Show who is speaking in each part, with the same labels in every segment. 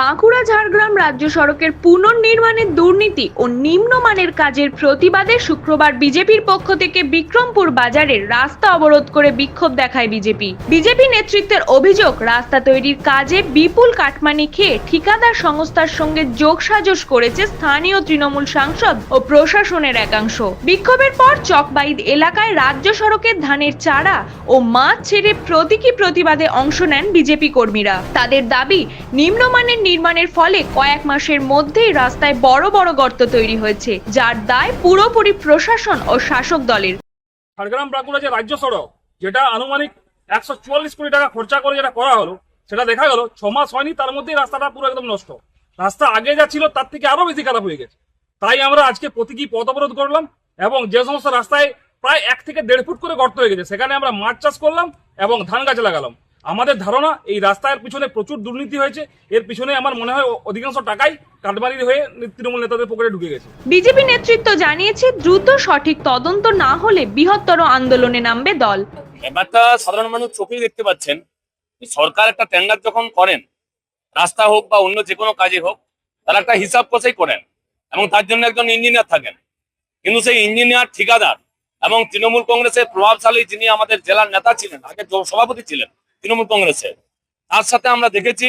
Speaker 1: বাঁকুড়া ঝাড়গ্রাম রাজ্য সড়কের পুনর্নির্মাণের দুর্নীতি ও নিম্নমানের কাজের প্রতিবাদে শুক্রবার বিজেপির পক্ষ থেকে বিক্রমপুর বাজারের রাস্তা অবরোধ করে বিক্ষোভ দেখায় বিজেপি। বিজেপি নেতৃত্বের অভিযোগ, রাস্তা তৈরির কাজে বিপুল কাটমানি খেয়ে ঠিকাদার সংস্থার সঙ্গে যোগসাজশ করেছে স্থানীয় তৃণমূল সাংসদ ও প্রশাসনের একাংশ। বিক্ষোভের পর চকবাইদ এলাকায় রাজ্য সড়কের ধানের চারা ও মাছ ছেড়ে প্রতীকী প্রতিবাদে অংশ নেন বিজেপি কর্মীরা। তাদের দাবি, নিম্নমানের নির্মাণের ফলে কয়েক মাসের মধ্যেই রাস্তায় বড় বড় গর্ত তৈরি হয়েছে, যার দায় পুরোপুরি প্রশাসন ও শাসক দলের।
Speaker 2: ঝাড়গ্রাম বাঁকুড়া যে রাজ্য সড়ক, যেটা আনুমানিক একশো চুয়াল্লিশ কোটি টাকা খরচা করে যেটা করা হলো, সেটা দেখা গেল, ছ মাস হয়নি, তার মধ্যেই রাস্তাটা পুরো একদম নষ্ট। রাস্তা আগে যা ছিল, তার থেকে আরও বেশি খারাপ হয়ে গেছে। তাই আমরা আজকে প্রতীকী পথ অবরোধ করলাম এবং যে সমস্ত রাস্তায় প্রায় এক থেকে দেড় ফুট করে গর্ত হয়ে গেছে, সেখানে আমরা মাছ চাষ করলাম এবং ধান গাছ লাগালাম। আমাদের ধারণা এই রাস্তার পিছনে প্রচুর দুর্নীতি হয়েছে। এর পিছনে আমার মনে হয় অধিকাংশ টাকাই কাটমারি হয়ে তৃণমূল নেতাদের পকেটে ঢুকে গেছে।
Speaker 1: বিজেপি নেতৃত্ব জানিয়েছে দ্রুত সঠিক তদন্ত না হলে বৃহত্তর আন্দোলনে নামবে দল।
Speaker 3: ব্যাপারটা সাধারণ মানুষ চোখেই দেখতে পাচ্ছেন সরকার একটা টেন্ডার যখন করেন রাস্তা হোক বা অন্য যে কোনো কাজে হোক তারা একটা হিসাব কষেই করেন এবং তার জন্য একজন ইঞ্জিনিয়ার থাকেন। কিন্তু সেই ইঞ্জিনিয়ার ঠিকাদার এবং তৃণমূল কংগ্রেসের প্রভাবশালী যিনি আমাদের জেলার নেতা ছিলেন আগে সভাপতি ছিলেন তৃণমূল কংগ্রেসের। তার সাথে আমরা দেখেছি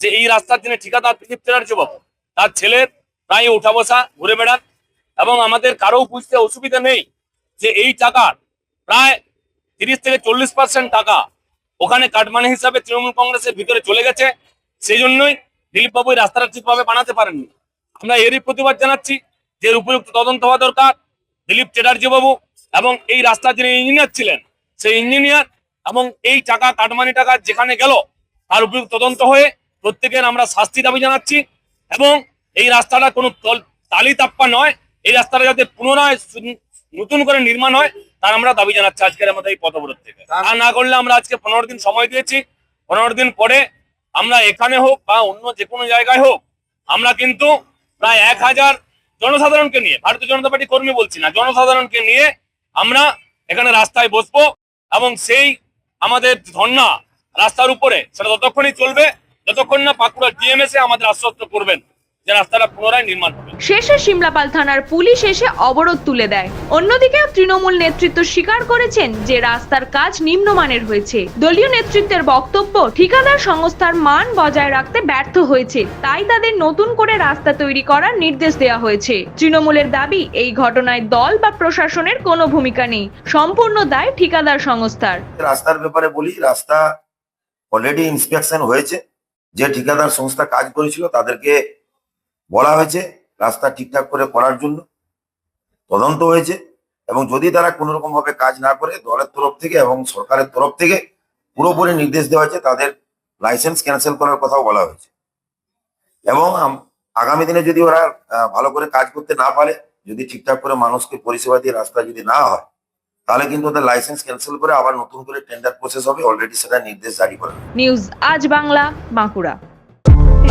Speaker 3: যে এই রাস্তার যিনি ঠিকাদার দিলীপ চ্যাটার্যবাবু তার ছেলের প্রায় উঠা বসা, ঘুরে বেড়ান এবং আমাদের কারও বুঝতে অসুবিধা নেই যে এই টাকার প্রায় তিরিশ থেকে চল্লিশ পার্সেন্ট টাকা ওখানে কাটমানি হিসাবে তৃণমূল কংগ্রেসের ভিতরে চলে গেছে। সেই জন্যই দিলীপ বাবু এই রাস্তাটা ঠিকভাবে বানাতে পারেননি। আমরা এরই প্রতিবাদ জানাচ্ছি যে উপযুক্ত তদন্ত হওয়া দরকার। দিলীপ চ্যাটার্জি বাবু এবং এই রাস্তার যিনি ইঞ্জিনিয়ার ছিলেন, সেই ইঞ্জিনিয়ার এবং এই টাকা কাটমানি টাকা যেখানে গেল তার উপযুক্ত তদন্ত হয়ে প্রত্যেকের আমরা শাস্তি দাবি জানাচ্ছি এবং এই রাস্তাটা কোনো তল- তাপ্পা নয়। এই রাস্তাটা যাতে পুনরায় নতুন করে নির্মাণ হয় তার আমরা দাবি জানাচ্ছি আজকের আমাদের এই পথ অবরোধ থেকে। তা না করলে আমরা আজকে পনেরো দিন সময় দিয়েছি। পনেরো দিন পরে আমরা এখানে হোক বা অন্য যে কোনো জায়গায় হোক আমরা কিন্তু প্রায় এক হাজার জনসাধারণকে নিয়ে ভারতীয় জনতা পার্টি কর্মী বলছি না জনসাধারণকে নিয়ে আমরা এখানে রাস্তায় বসবো এবং সেই আমাদের ধর্না রাস্তার উপরে সেটা ততক্ষণই চলবে যতক্ষণ না বাঁকুড়া ডিএমএসে আমাদের আশ্বস্ত করবেন। যে রাস্তাটা পুনরায় নির্মাণ হবে।
Speaker 1: শেষে সিমলাপাল থানার পুলিশ এসে অবরোধ তুলে দেয়। অন্যদিকে তৃণমূল নেতৃত্ব স্বীকার করেছেন যে রাস্তার কাজ নিম্নমানের হয়েছে। দলীয় নেতৃত্বের বক্তব্য ঠিকাদার সংস্থার মান বজায় রাখতে ব্যর্থ হয়েছে। তাই তাদের নতুন করে রাস্তা তৈরি করার নির্দেশ দেওয়া হয়েছে। তৃণমূলের দাবি এই ঘটনায় দল বা প্রশাসনের কোনো ভূমিকা নেই। সম্পূর্ণ দায় ঠিকাদার সংস্থার।
Speaker 4: রাস্তার ব্যাপারে বলি রাস্তা অলরেডি ইন্সপেকশন হয়েছে। যে ঠিকাদার সংস্থা কাজ করেছিল তাদেরকে বলা হয়েছে, রাস্তা ঠিকঠাক করে করার জন্য তদন্ত হয়েছে এবং যদি তারা কোনো রকম ভাবে কাজ না করে, দলের তরফ থেকে এবং সরকারের তরফ থেকে পুরোপুরি নির্দেশ দেওয়া হয়েছে, তাদের লাইসেন্স ক্যান্সেল করার কথাও বলা হয়েছে। এবং আগামী দিনে যদি ওরা ভালো করে কাজ করতে না পারে, যদি ঠিকঠাক করে মানুষকে পরিষেবা দিয়ে রাস্তা যদি না হয়, তাহলে কিন্তু ওদের লাইসেন্স ক্যান্সেল করে আবার নতুন করে টেন্ডার প্রসেস হবে অলরেডি সেটা নির্দেশ জারি করা।
Speaker 1: নিউজ আজ বাংলা, বাঁকুড়া।